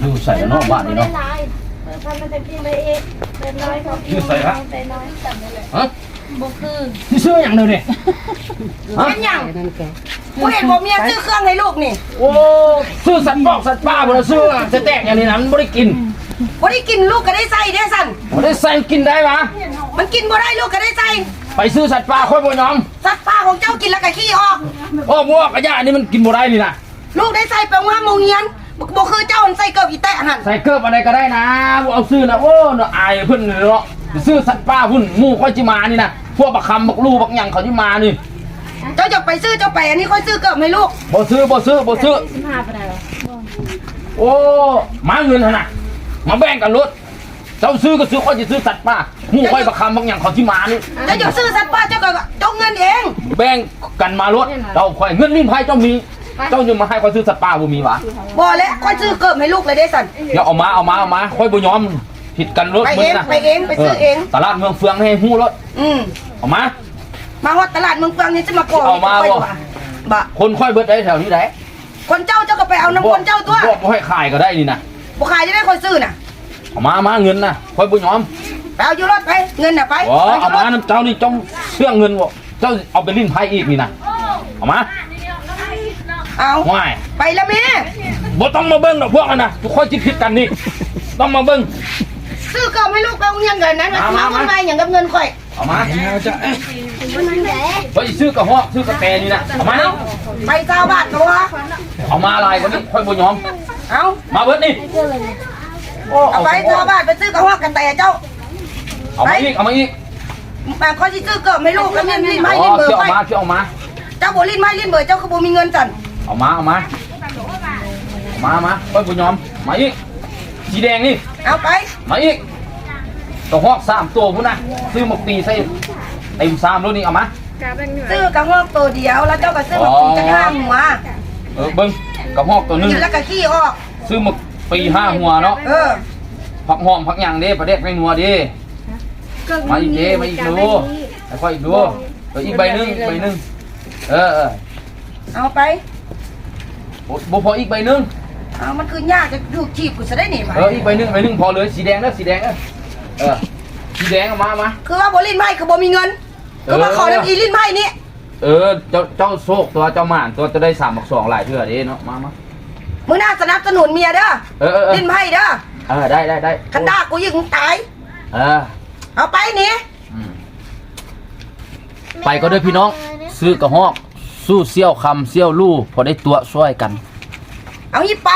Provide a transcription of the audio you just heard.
อยู่ใส่กันเนาะบ้านนี้เนาะลายเออพันมันจะกินเลยเองเป็นน้อยเขาชื่อใส่ฮะเป็นน้อยจำได้เลยฮะบ่คือที่ซื้ออย่างเดียวนี่ฮะเป็นหยังกูเห็นบ่เมียซื้อเครื่องให้ลูกนี่ โอ้ซื้อสัตว์ปอกสัตว์ป่าบ่ได้ซื้อจะแตกอย่างนี้นะมันบ่ได้กินบ่ได้กินลูกก็ได้ใส่เด้อสั่นบ่ได้ใส่กินได้ปะมันกินบ่ได้ลูกก็ได้ใส่ไปซื้อสัตว์ป่าค่อยบ่ยอมสัตว์ป่าของเจ้ากินแล้วก็ขี้ออกโอ้มัวกระยะนี่มันกินบ่ได้นี่นะลูกได้ใส่ไปว่าโมงเรียน บ่บ่คือเจ้ามันใส่เกิบอีแตะหั่นใส่เกิบอะไรก็ได้นะบ่เอาซื้อนะโอ้เนาะอายเพิ่นเนาะไปซื้อสัตว์ป่าพุ่นหมู่ค่อยสิมานี่นะพวกบักคำบักลูบักหยังเขาสิมานี่ เจ้าจะไปซื้อเจ้าไปอันนี้ค่อยซื้อเกิบให้ลูกบ่ซื้อบ่ซื้อบ่ซื้อสิบห้าไปได้หรอโอ้มาเงินหั่นน่ะมาแบ่งกันรถเจ้าซื้อก็ซื้อค่อยสิซื้อสัตว์ป่าหมู่ค่อยบักคำบักหยังเขาสิมานี่เจ้าจะซื้อสัตว์ป่าเจ้าก็เจ้าเงินเอง แบ่งกันมารถเจ้าค่อยเงินลิ้นไผเจ้ามี เจ้าจะมาให้ค่อยซื้อสัตว์ป่าบ่มีหวะบ่แล้วค่อยซื้อเกิบให้ลูกเลยเด้สั่นเดี๋ยวเอามาเอามาเอามาค่อยบ่ยอมผิดกันรถไปมื้เองนะไปเองไปซื้อเองตลาดเมืองเฟืองให้ฮู้รถอืมเอามา มาฮอดตลาดเมืองเฟืองนี่จะมาโกงเอามาบ่บ่คนค่อยเบิดได้แถวนี้ได้คนเจ้าเจ้าก็ไปเอาน้ำคนเจ้าตัวบ่บ่ให้ขายก็ได้นี่นะบ่ขายจะได้ค่อยซื้อน่ะเอามาเอามาเงินนะค่อยบ่ยอมไปเอาอยู่รถไปเงินน่ะไปอ๋อไปเอามาน้ำเจ้านี่จ้องเชื่องเงินบ่เจ้าเอาไปลิ้นไผอีกนี่นะเอามา เอาห่วยไปแล้วแม่บ่ต้องมาเบิ่งดอกพวกนั้นน่ะทุกคนสิผิดกันนี่ ต้องมาเบิ่งซื้อเกิบให้ลูกไปเอาเงินเงินนั้นมามามามามาอย่างกับเงินค่อยเอามามันแหละเฮ้ยซื้อกระหอกซื้อกระแตนี่นะเอามานี่ไปเก้าบาทตัวเอามาอะไรกว่านี้ค่อยบ่ยอมเอามาเบิดนี่โอ้เอาไปเก้าบาทไปซื้อกระหอกกันแต่เจ้าเอามาอีกเอามาอีกมาค่อยสิซื้อเกิบให้ลูกแล้วเงินลิ้นไม้อ๋อลิ้นเบอร์เชื่อค่เอาอยมาเชื่อเอามาเจ้าบ่ลิ้นไม้ลิ้นเบอร์เจ้าก็บ่มีเงินสั่น เอามาเอามาเอามามาค่อยบ่ยอมมาอีกสีแดงนี่เอาไปมาอีกตัวหอกสามตัวพุ่นนะซื้อหมกปีใส่เต็มสามรถนี่เอามาซื้อกระหอกตัวเดียวแล้วเจ้าก็ซื้อมาปีจะห้าหัวเออเบิ้งกระหอกตัวหนึงกินแล้วก็ขี้ออกซื้อหมกปีห้าหัวเนาะเออผักหอมผักหยางเด้ประเด็กไม่นัวเด้มาอีกเด้มาอีกดูค่อยอีกดูเอออีกใบหนึงอีกใบหนึงเออเออเอาไปโอ้ บ่พออีกใบหนึงเอามันคือยากจะถูกขีบกูจะได้หนิมาเอออีกใบหนึงใบหนึงพอเลยสีแดงนะสีแดงนะเออสีแดงเอามามา คือว่าบ่ลิ้นไม้คือบ่มีเงินก็มาขอน้ำอีลิ้นไม้นี่เออเจ้าเจ้าโชคตัวเจ้าหม่านตัวจะได้สามบักสองหลายเทื่อเด้เนาะมามามึงน่าสนับสนุนเมียเด้อเออเออเออลิ้นไม้เด้อเออได้ได้ได้คันด่ากูยิงตาย เออเอาไปนี่อืมไปก็ด้วยพี่น้องซื้อกระหอก สู้เซี่ยวคำเซี่ยวลู่พอได้ตัวช่วยกัน เอาหยิบไป